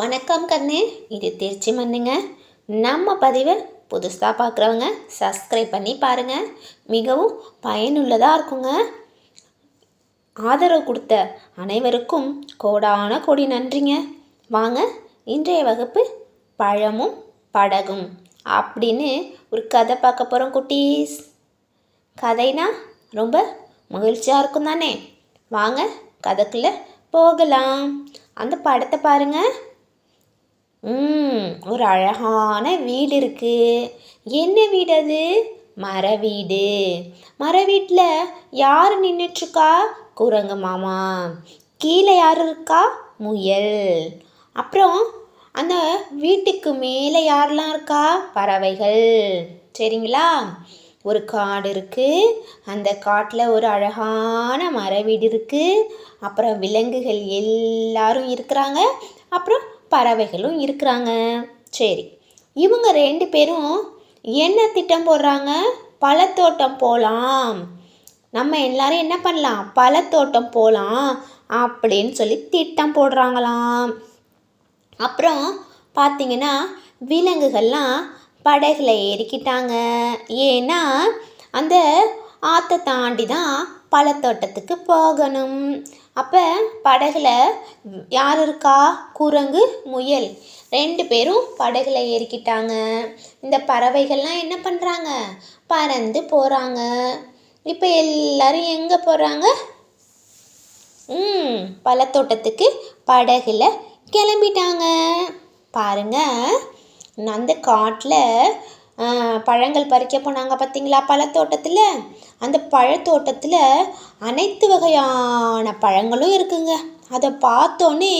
வணக்கம் கண்ணு. இது திருச்சி மண்ணுங்க. நம்ம பதிவை புதுசாக பார்க்குறவங்க சப்ஸ்கிரைப் பண்ணி பாருங்கள் மிகவும் பயனுள்ளதாக இருக்குங்க. ஆதரவு கொடுத்த அனைவருக்கும் கோடான கோடி நன்றிங்க. வாங்க இன்றைய வகுப்பு பழமும் படகும் அப்படின்னு ஒரு கதை பார்க்க போகிறோம் குட்டீஸ். கதைனா ரொம்ப மகிழ்ச்சியாக இருக்கும் தானே வாங்க கதைக்குள்ளே போகலாம். அந்த படத்தை பாருங்கள் ம் ஒரு அழகான வீடு இருக்கு. என்ன வீடு அது? மர வீடு. மர வீட்டில் யார் நின்றுட்டுருக்கா குரங்கு மாமா. கீழே யார் இருக்கா? முயல். அப்புறம் அந்த வீட்டுக்கு மேலே யாரெல்லாம் இருக்கா? பறவைகள். சரிங்களா? ஒரு காடு இருக்குது அந்த காட்டில் ஒரு அழகான மர வீடு இருக்குது அப்புறம் விலங்குகள் எல்லாரும் இருக்கிறாங்க. அப்புறம் பறவைகளும் இருக்கிறாங்க. சரி இவங்க ரெண்டு பேரும் என்ன திட்டம் போடுறாங்க? பழத்தோட்டம் போகலாம் நம்ம எல்லாரும் என்ன பண்ணலாம்? பழத்தோட்டம் போகலாம் அப்படின்னு சொல்லி திட்டம் போடுறாங்களாம். அப்புறம் பார்த்தீங்கன்னா விலங்குகள்லாம் படகுல ஏறிக்கிட்டாங்க. ஏன்னா அந்த ஆற்றை தாண்டி தான் பழத்தோட்டத்துக்கு போகணும். அப்போ படகுல யார் இருக்கா? குரங்கு முயல். ரெண்டு பேரும் படகுல ஏறிக்கிட்டாங்க. இந்த பறவைகள்லாம் என்ன பண்ணுறாங்க பறந்து போகிறாங்க இப்போ எல்லாரும் எங்கே போகிறாங்க ம் பழத்தோட்டத்துக்கு படகுல கிளம்பிட்டாங்க. பாருங்கள் அந்த காட்டில் பழங்கள் பறிக்க போனாங்க பார்த்தீங்களா? பழத்தோட்டத்தில்? அந்த பழத்தோட்டத்தில் அனைத்து வகையான பழங்களும் இருக்குங்க. அதை பார்த்தோன்னே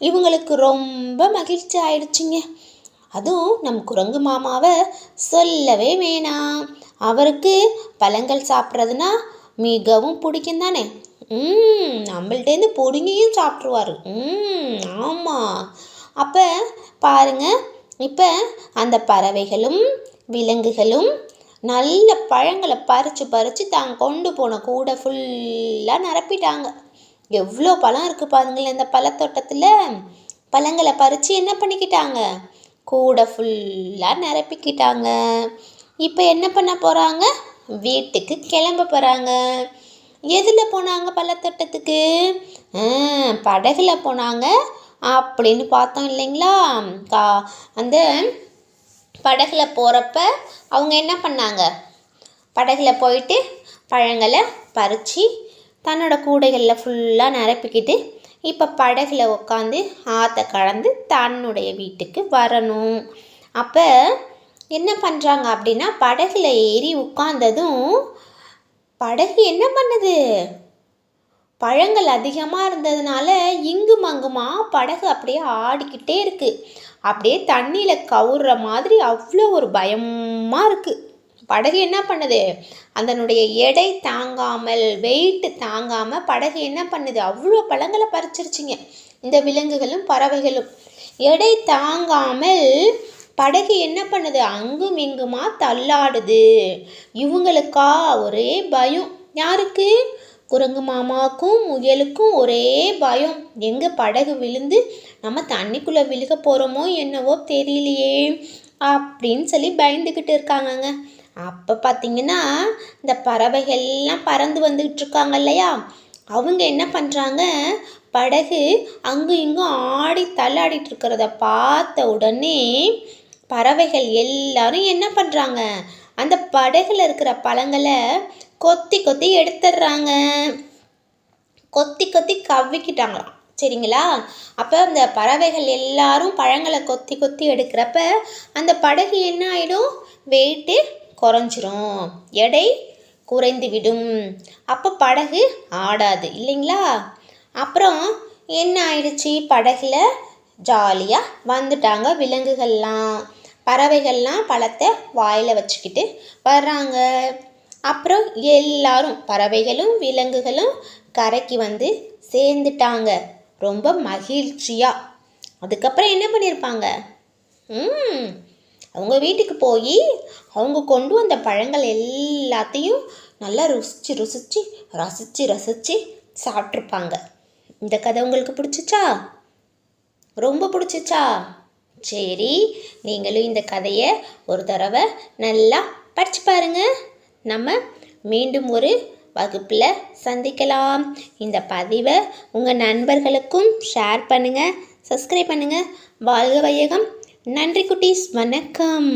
இவங்களுக்கு ரொம்ப மகிழ்ச்சி ஆயிடுச்சுங்க. அதுவும் நம் குரங்கு மாமாவை சொல்லவே வேணாம். அவருக்கு பழங்கள் சாப்பிட்றதுனா மிகவும் பிடிக்கும் தானே? ம் நம்மள்டேருந்து பொடுங்கியும் சாப்பிட்ருவாரு ம் ஆமாம் அப்போ பாருங்கள் இப்போ அந்த பறவைகளும் விலங்குகளும் நல்ல பழங்களை பறித்து பறித்து தாங்க கொண்டு போன கூடை ஃபுல்லாக நிரப்பிட்டாங்க. எவ்வளோ பழம் இருக்குது பாருங்களேன் இந்த பழத்தோட்டத்தில். பழங்களை பறித்து என்ன பண்ணிக்கிட்டாங்க? கூடை ஃபுல்லாக நிரப்பிக்கிட்டாங்க. இப்போ என்ன பண்ண போகிறாங்க வீட்டுக்கு கிளம்ப போகிறாங்க எதில் போனாங்க பழத்தோட்டத்துக்கு? படகுல போனாங்க. அப்படின்னு பார்த்தோம் இல்லைங்களா? கா அந்த படகுல போகிறப்ப அவங்க என்ன பண்ணாங்க? படகுல போயிட்டு பழங்களை பறித்து தன்னோட கூடைகளில் ஃபுல்லாக நிரப்பிக்கிட்டு இப்போ படகுல உட்காந்து ஆற்றை கடந்து தன்னுடைய வீட்டுக்கு வரணும். அப்போ என்ன பண்ணுறாங்க அப்படின்னா படகுல ஏறி உட்காந்ததும் படகு என்ன பண்ணுது? பழங்கள் அதிகமாக இருந்ததுனால இங்கும் அங்குமா படகு அப்படியே ஆடிக்கிட்டே இருக்குது அப்படியே தண்ணியில் கவுர்ற மாதிரி அவ்வளோ ஒரு பயமாக இருக்குது படகு என்ன பண்ணுது? அதனுடைய எடை தாங்காமல் வெயிட்டு தாங்காமல் படகு என்ன பண்ணுது? அவ்வளோ பழங்களை பறிச்சிருச்சிங்க. இந்த விலங்குகளும் பறவைகளும். எடை தாங்காமல் படகு என்ன பண்ணுது? அங்கும் இங்குமா தள்ளாடுது. இவங்களுக்கா ஒரே பயம். யாருக்கு? குரங்கு மாமாவுக்கும் முயலுக்கும் ஒரே பயம். எங்கே படகு விழுந்து நம்ம தண்ணிக்குள்ளே விழுக போகிறோமோ என்னவோ தெரியலையே அப்படின்னு சொல்லி பயந்துக்கிட்டு இருக்காங்கங்க. அப்போ பார்த்தீங்கன்னா இந்த பறவைகள்லாம் பறந்து வந்துக்கிட்டு இருக்காங்க இல்லையா? அவங்க என்ன பண்ணுறாங்க படகு அங்கும் இங்கும் ஆடி தள்ளாடிட்டு இருக்கிறத பார்த்த உடனே பறவைகள் எல்லாரும் என்ன பண்ணுறாங்க அந்த படகுல இருக்கிற பழங்களை கொத்தி கொத்தி எடுத்துடுறாங்க. கொத்தி கொத்தி கவ்விக்கிட்டாங்களாம். சரிங்களா? அப்போ அந்த பறவைகள் எல்லாரும் பழங்களை கொத்தி கொத்தி எடுக்கிறப்ப அந்த படகு என்ன ஆகிடும் வெயிட்டு குறைஞ்சிரும். எடை குறைந்து விடும். அப்போ படகு ஆடாது. இல்லைங்களா? அப்புறம் என்ன ஆயிடுச்சு? படகுல ஜாலியாக வந்துட்டாங்க விலங்குகள்லாம். பறவைகள்லாம் பழத்தை வாயில் வச்சுக்கிட்டு வர்றாங்க. அப்புறம் எல்லாரும் பறவைகளும் விலங்குகளும் கரைக்கு வந்து சேர்ந்துட்டாங்க. ரொம்ப மகிழ்ச்சியாக அதுக்கப்புறம் என்ன பண்ணியிருப்பாங்க ம் அவங்க வீட்டுக்கு போய் அவங்க கொண்டு வந்த பழங்கள் எல்லாத்தையும் நல்லா ருசித்து ருசித்து ரசித்து ரசித்து சாப்பிட்ருப்பாங்க இந்த கதை உங்களுக்கு பிடிச்சிச்சா? ரொம்ப பிடிச்சிச்சா? சரி நீங்களும் இந்த கதையை ஒரு தடவை நல்லா படிச்சு பாருங்கள் நம்ம மீண்டும் ஒரு வகுப்பில் சந்திக்கலாம். இந்த பதிவை உங்கள் நண்பர்களுக்கும் ஷேர் பண்ணுங்கள் சப்ஸ்கிரைப் பண்ணுங்கள் வாழ்க வையகம். நன்றி குட்டீஸ் வணக்கம்.